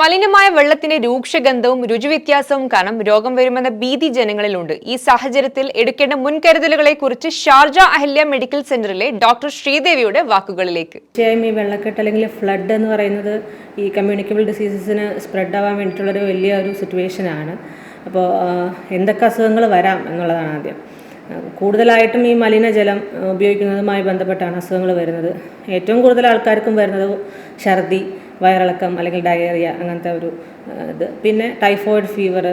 മലിനമായ വെള്ളത്തിന്റെ രൂക്ഷഗന്ധവും രുചിവ്യത്യാസവും കാരണം രോഗം വരുമെന്ന ഭീതി ജനങ്ങളിലുണ്ട്. ഈ സാഹചര്യത്തിൽ എടുക്കേണ്ട മുൻകരുതലുകളെ കുറിച്ച് ഷാർജ അഹല്യ മെഡിക്കൽ സെന്ററിലെ ഡോക്ടർ ശ്രീദേവിയുടെ വാക്കുകളിലേക്ക്. തീർച്ചയായും ഈ വെള്ളക്കെട്ട് അല്ലെങ്കിൽ ഫ്ലഡ് എന്ന് പറയുന്നത് ഈ കമ്മ്യൂണിക്കബിൾ ഡിസീസസിന് സ്പ്രെഡ് ആവാൻ വേണ്ടിയിട്ടുള്ള ഒരു വലിയ ഒരു സിറ്റുവേഷനാണ് അപ്പോൾ എന്തൊക്കെ അസുഖങ്ങൾ വരാം എന്നുള്ളതാണ് ആദ്യം. കൂടുതലായിട്ടും ഈ മലിനജലം ഉപയോഗിക്കുന്നതുമായി ബന്ധപ്പെട്ടാണ് അസുഖങ്ങൾ വരുന്നത്. ഏറ്റവും കൂടുതൽ ആൾക്കാർക്കും വരുന്നത് ഛർദി വയറിളക്കം അല്ലെങ്കിൽ ഡയറിയ അങ്ങനത്തെ ഒരു ഇത്. പിന്നെ ടൈഫോയിഡ് ഫീവർ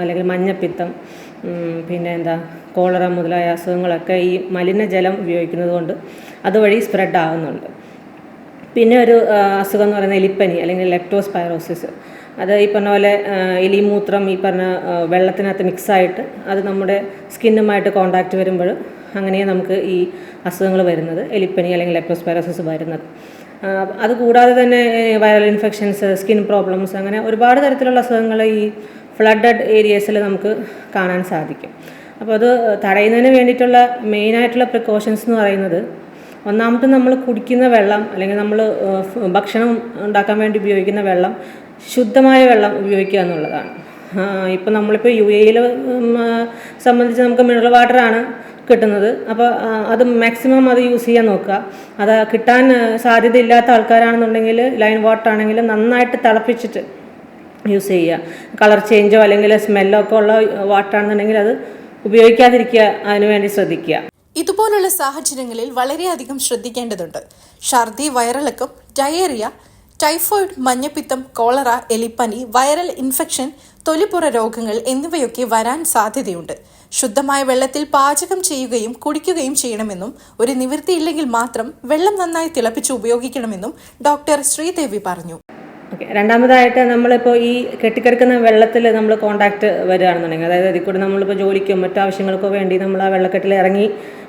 അല്ലെങ്കിൽ മഞ്ഞപ്പിത്തം പിന്നെ എന്താ കോളറ മുതലായ അസുഖങ്ങളൊക്കെ ഈ മലിനജലം ഉപയോഗിക്കുന്നത് കൊണ്ട് അതുവഴി സ്പ്രെഡ് ആകുന്നുണ്ട് പിന്നെ ഒരു അസുഖം എന്ന് പറയുന്നത് എലിപ്പനി അല്ലെങ്കിൽ ലെപ്റ്റോസ്പൈറോസിസ് അത് ഈ പറഞ്ഞ പോലെ എലി എലിമൂത്രം ഈ പറഞ്ഞ വെള്ളത്തിനകത്ത് മിക്സായിട്ട് അത് നമ്മുടെ സ്കിന്നുമായിട്ട് കോണ്ടാക്റ്റ് വരുമ്പോൾ അങ്ങനെയാണ് നമുക്ക് ഈ അസുഖങ്ങൾ വരുന്നത് എലിപ്പനി അല്ലെങ്കിൽ ലെപ്റ്റോസ്പൈറോസിസ് വരുന്നത്. അതുകൂടാതെ തന്നെ വൈറൽ ഇൻഫെക്ഷൻസ് സ്കിൻ പ്രോബ്ലംസ് അങ്ങനെ ഒരുപാട് തരത്തിലുള്ള അസുഖങ്ങൾ ഈ ഫ്ലഡഡ് ഏരിയസിൽ നമുക്ക് കാണാൻ സാധിക്കും. അപ്പോൾ അത് തടയുന്നതിന് വേണ്ടിയിട്ടുള്ള മെയിനായിട്ടുള്ള പ്രിക്കോഷൻസ് എന്ന് പറയുന്നത് ഒന്നാമത്തെ നമ്മൾ കുടിക്കുന്ന വെള്ളം അല്ലെങ്കിൽ നമ്മൾ ഭക്ഷണം ഉണ്ടാക്കാൻ വേണ്ടി ഉപയോഗിക്കുന്ന വെള്ളം ശുദ്ധമായ വെള്ളം ഉപയോഗിക്കുക എന്നുള്ളതാണ്. ഇപ്പം നമ്മളിപ്പോൾ യു എയിൽ സംബന്ധിച്ച് നമുക്ക് മിനറൽ വാട്ടറാണ് കിട്ടുന്നത്. അപ്പോൾ അത് മാക്സിമം അത് യൂസ് ചെയ്യാൻ നോക്കുക. അത് കിട്ടാൻ സാധ്യതയില്ലാത്ത ആൾക്കാരാണെന്നുണ്ടെങ്കിൽ ലൈൻ വാട്ടർ ആണെങ്കിൽ നന്നായിട്ട് തിളപ്പിച്ചിട്ട് യൂസ് ചെയ്യുക. കളർ ചേഞ്ചോ അല്ലെങ്കിൽ സ്മെല്ലോ ഒക്കെ ഉള്ള വാട്ടർ ആണെന്നുണ്ടെങ്കിൽ അത് ഉപയോഗിക്കാതിരിക്കുക അതിനുവേണ്ടി ശ്രദ്ധിക്കുക. ഇതുപോലുള്ള സാഹചര്യങ്ങളിൽ വളരെയധികം ശ്രദ്ധിക്കേണ്ടതുണ്ട്. ഛർദി വയറിളക്കം ഡയേറിയ ടൈഫോയിഡ് മഞ്ഞപ്പിത്തം കോളറ എലിപ്പനി വൈറൽ ഇൻഫെക്ഷൻ തൊലിപ്പുറ രോഗങ്ങൾ എന്നിവയൊക്കെ വരാൻ സാധ്യതയുണ്ട്. ശുദ്ധമായ വെള്ളത്തിൽ പാചകം ചെയ്യുകയും കുടിക്കുകയും ചെയ്യണമെന്നും ഒരു നിവൃത്തിയില്ലെങ്കിൽ മാത്രം വെള്ളം നന്നായി തിളപ്പിച്ച് ഉപയോഗിക്കണമെന്നും ഡോക്ടർ ശ്രീദേവി പറഞ്ഞു. രണ്ടാമതായിട്ട് നമ്മളിപ്പോൾ ഈ കെട്ടിക്കിടക്കുന്ന വെള്ളത്തിൽ നമ്മൾ കോണ്ടാക്ട് വരികയാണെന്നുണ്ടെങ്കിൽ അതായത് അതിൽ കൂടെ നമ്മളിപ്പോൾ ജോലിക്കോ മറ്റു ആവശ്യങ്ങൾക്കോ വേണ്ടി നമ്മൾ ആ വെള്ളക്കെട്ടിൽ ഇറങ്ങി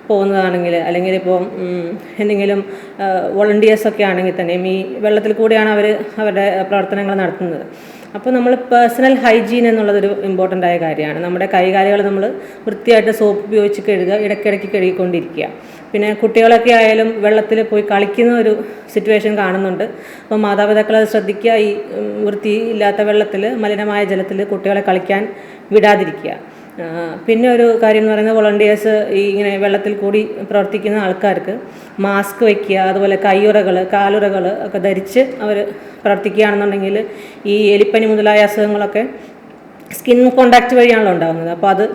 പോകുന്നതാണെങ്കിൽ അല്ലെങ്കിൽ ഇപ്പോൾ എന്തെങ്കിലും വോളണ്ടിയേഴ്സൊക്കെ ആണെങ്കിൽ തന്നെയും ഈ വെള്ളത്തിൽ കൂടെയാണ് അവർ അവരുടെ പ്രവർത്തനങ്ങൾ നടത്തുന്നത്. അപ്പോൾ നമ്മൾ പേഴ്സണൽ ഹൈജീൻ എന്നുള്ളതൊരു ഇമ്പോർട്ടന്റ് ആയ കാര്യമാണ്. നമ്മുടെ കൈകാലുകൾ നമ്മൾ വൃത്തിയായിട്ട് സോപ്പ് ഉപയോഗിച്ച് കഴുകുക ഇടയ്ക്കിടയ്ക്ക് കഴുകിക്കൊണ്ടിരിക്കുക. പിന്നെ കുട്ടികളൊക്കെ ആയാലും വെള്ളത്തിൽ പോയി കളിക്കുന്ന ഒരു സിറ്റുവേഷൻ കാണുന്നുണ്ട്. അപ്പോൾ മാതാപിതാക്കൾ അത് ശ്രദ്ധിക്കുക. ഈ വൃത്തിയില്ലാത്ത വെള്ളത്തിൽ മലിനമായ ജലത്തിൽ കുട്ടികളെ കളിക്കാൻ വിടാതിരിക്കുക. പിന്നെ ഒരു കാര്യം എന്ന് പറയുന്നത് വോളണ്ടിയേഴ്സ് ഈ ഇങ്ങനെ വെള്ളത്തിൽ കൂടി പ്രവർത്തിക്കുന്ന ആൾക്കാർക്ക് മാസ്ക് വയ്ക്കുക അതുപോലെ കയ്യുറകൾ കാലുറകൾ ഒക്കെ ധരിച്ച് അവർ പ്രവർത്തിക്കുകയാണെന്നുണ്ടെങ്കിൽ ഈ എലിപ്പനി മുതലായ അസുഖങ്ങളൊക്കെ സ്കിൻ കോണ്ടാക്റ്റ് വഴിയാണല്ലോ ഉണ്ടാകുന്നത് അപ്പോൾ അത്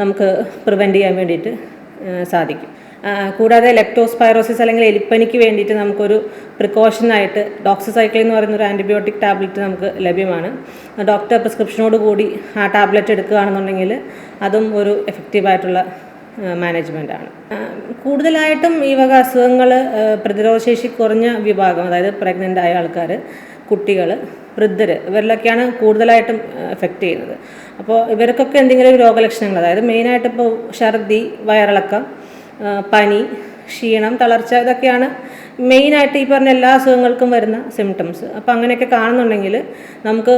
നമുക്ക് പ്രിവെന്റ് ചെയ്യാൻ വേണ്ടിയിട്ട് സാധിക്കും. കൂടാതെ ലെപ്റ്റോസ്പൈറോസിസ് അല്ലെങ്കിൽ എലിപ്പനിക്ക് വേണ്ടിയിട്ട് നമുക്കൊരു പ്രിക്കോഷനായിട്ട് ഡോക്സിസൈക്ലിൻ എന്ന് പറയുന്ന ഒരു ആന്റിബയോട്ടിക് ടാബ്ലറ്റ് നമുക്ക് ലഭ്യമാണ്. ഡോക്ടർ പ്രിസ്ക്രിപ്ഷനോട് കൂടി ആ ടാബ്ലറ്റ് എടുക്കുകയാണെന്നുണ്ടെങ്കിൽ അതും ഒരു എഫക്റ്റീവായിട്ടുള്ള മാനേജ്മെന്റാണ് കൂടുതലായിട്ടും ഈ വക അസുഖങ്ങൾ പ്രതിരോധശേഷി കുറഞ്ഞ വിഭാഗം അതായത് പ്രഗ്നന്റ് ആയ ആൾക്കാർ കുട്ടികൾ വൃദ്ധർ ഇവരിലൊക്കെയാണ് കൂടുതലായിട്ടും എഫക്റ്റ് ചെയ്യുന്നത്. അപ്പോൾ ഇവർക്കൊക്കെ എന്തെങ്കിലും രോഗലക്ഷണങ്ങൾ അതായത് മെയിനായിട്ട് ഇപ്പോൾ ഛർദി വയറിളക്കം പനി ക്ഷീണം തളർച്ച ഇതൊക്കെയാണ് മെയിനായിട്ട് ഈ പറഞ്ഞ എല്ലാ അസുഖങ്ങൾക്കും വരുന്ന സിംറ്റംസ് അപ്പം അങ്ങനെയൊക്കെ കാണുന്നുണ്ടെങ്കിൽ നമുക്ക്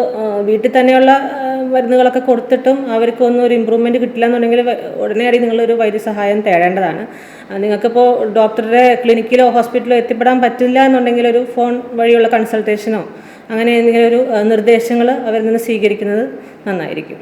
വീട്ടിൽ തന്നെയുള്ള മരുന്നുകളൊക്കെ കൊടുത്തിട്ടും അവർക്കൊന്നും ഒരു ഇമ്പ്രൂവ്മെന്റ് കിട്ടില്ല എന്നുണ്ടെങ്കിൽ ഉടനെ അടി നിങ്ങളൊരു വൈദ്യസഹായം തേടേണ്ടതാണ്. നിങ്ങൾക്കിപ്പോൾ ഡോക്ടറുടെ ക്ലിനിക്കിലോ ഹോസ്പിറ്റലിലോ എത്തിപ്പെടാൻ പറ്റില്ല എന്നുണ്ടെങ്കിൽ ഒരു ഫോൺ വഴിയുള്ള കൺസൾട്ടേഷനോ അങ്ങനെ എന്തെങ്കിലും ഒരു നിർദ്ദേശങ്ങൾ അവരിൽ നിന്ന് സ്വീകരിക്കുന്നത് നന്നായിരിക്കും.